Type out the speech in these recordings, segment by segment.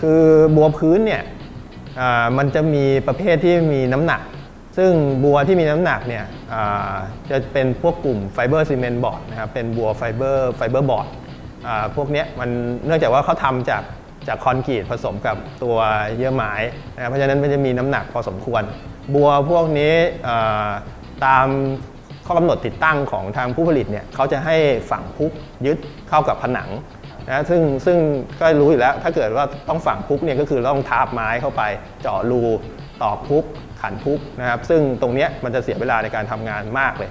คือบัวพื้นเนี่ยมันจะมีประเภทที่มีน้ำหนัก ซึ่งบัวที่มีน้ำหนักเนี่ยจะเป็นพวกกลุ่มไฟเบอร์ซีเมนต์บอร์ดนะครับเป็นบัวไฟเบอร์ไฟเบอร์บอร์ดพวกนี้มันเนื่องจากว่าเขาทำจากจากคอนกรีตผสมกับตัวเยื่อไม้นะครับเพราะฉะนั้นมันจะมีน้ำหนักพอสมควร บัวพวกนี้ตามข้อกำหนดติดตั้งของทางผู้ผลิตเนี่ยเขาจะให้ฝั่งพุกยึดเข้ากับผนัง นะซึ่งซึ่งก็รู้อยู่แล้ว ถ้าเกิดว่าต้องฝังพุกเนี่ยก็คือต้องทาบไม้เข้าไป เจาะรูตอกพุกขันพุกนะครับ ซึ่งตรงนี้มันจะเสียเวลาในการทำงานมากเลย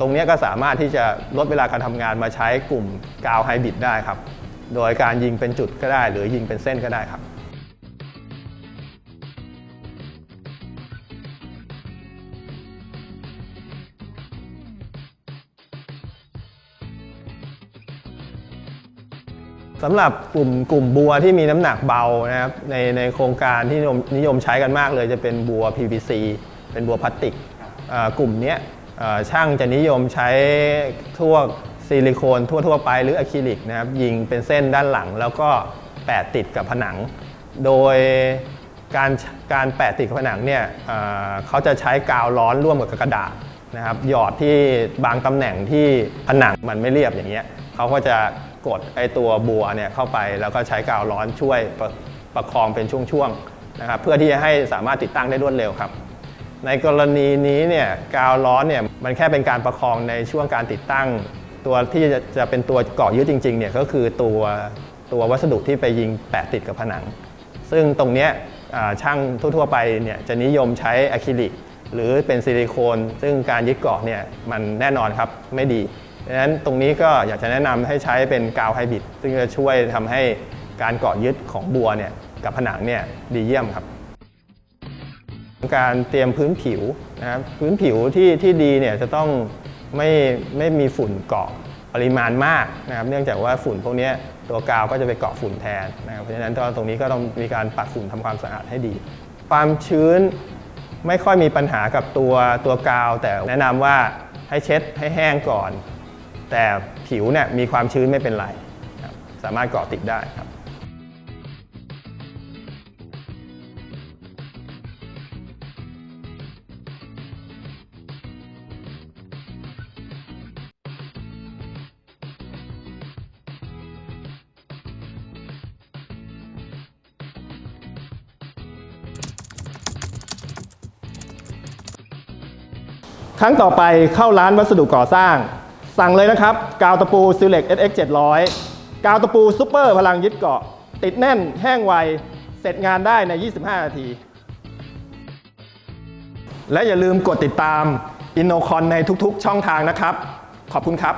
ตรงนี้ก็สามารถที่จะลดเวลาการทำงานมาใช้กลุ่มกาวไฮบริดได้ครับ โดยการยิงเป็นจุดก็ได้ หรือยิงเป็นเส้นก็ได้ครับ สำหรับกลุ่มกลุ่มบัวที่มีน้ำหนักเบานะครับในในโครงการที่นิยมนิยมใช้กันมากเลยจะเป็นบัว PVC เป็นบัวพลาสติกอ่ากลุ่มเนี้ยอ่าช่างจะนิยมใช้ทั่วซิลิโคนทั่วๆไปหรืออะคริลิกนะครับยิงเป็นเส้นด้านหลัง แล้วก็แปะติดกับผนัง โดยการการแปะติดกับผนังเนี่ยอ่าเขาจะใช้กาวร้อนร่วมกับกระดาษนะครับหยอดที่บางตำแหน่งที่ผนังมันไม่เรียบอย่างเงี้ยเขาก็จะ กดไอตัวบัวเนี่ยเข้าไป แล้วก็ใช้กาวร้อนช่วยประประคองเป็นช่วงๆนะครับเพื่อที่จะให้สามารถติดตั้งได้รวดเร็วครับ ในกรณีนี้เนี่ยกาวร้อนเนี่ยมันแค่เป็นการประคองในช่วงการติดตั้ง ตัวที่จะจะเป็นตัวเกาะยึดจริงๆเนี่ยก็คือตัวตัววัสดุที่ไปยิงแปะติดกับผนัง ซึ่งตรงเนี้ยอ่าช่างทั่วๆไปเนี่ยจะนิยมใช้อะคริลิกหรือเป็นซิลิโคน ซึ่งการยึดเกาะเนี่ยมันแน่นอนครับไม่ดี ดังนั้นตรงนี้ก็อยากจะแนะนำให้ใช้เป็นกาวไฮบริดซึ่งจะช่วยทำให้การเกาะยึดของบัวเนี่ยกับผนังเนี่ยดีเยี่ยมครับ การเตรียมพื้นผิวนะครับพื้นผิวที่ที่ดีเนี่ยจะต้องไม่ไม่มีฝุ่นเกาะปริมาณมากนะครับเนื่องจากว่าฝุ่นพวกนี้ตัวกาวก็จะไปเกาะฝุ่นแทนนะครับเพราะฉะนั้นตรงนี้ก็ต้องมีการปัดฝุ่นทำความสะอาดให้ดี ความชื้นไม่ค่อยมีปัญหากับตัวตัวกาว แต่แนะนำว่าให้เช็ดให้แห้งก่อน แต่ผิวเนี่ยมีความชื้นไม่เป็นไรสามารถเกาะติดได้ครับครั้งต่อไปเข้าร้านวัสดุก่อสร้าง สั่งเลยนะครับกาวตะปูซิเล็ก SX 700 กาวตะปูซูเปอร์พลังยึดเกาะ ติดแน่นแห้งไว เสร็จงานได้ใน 25 นาที และอย่าลืมกดติดตาม InnoCon ในทุกๆ ช่องทางนะครับ ขอบคุณครับ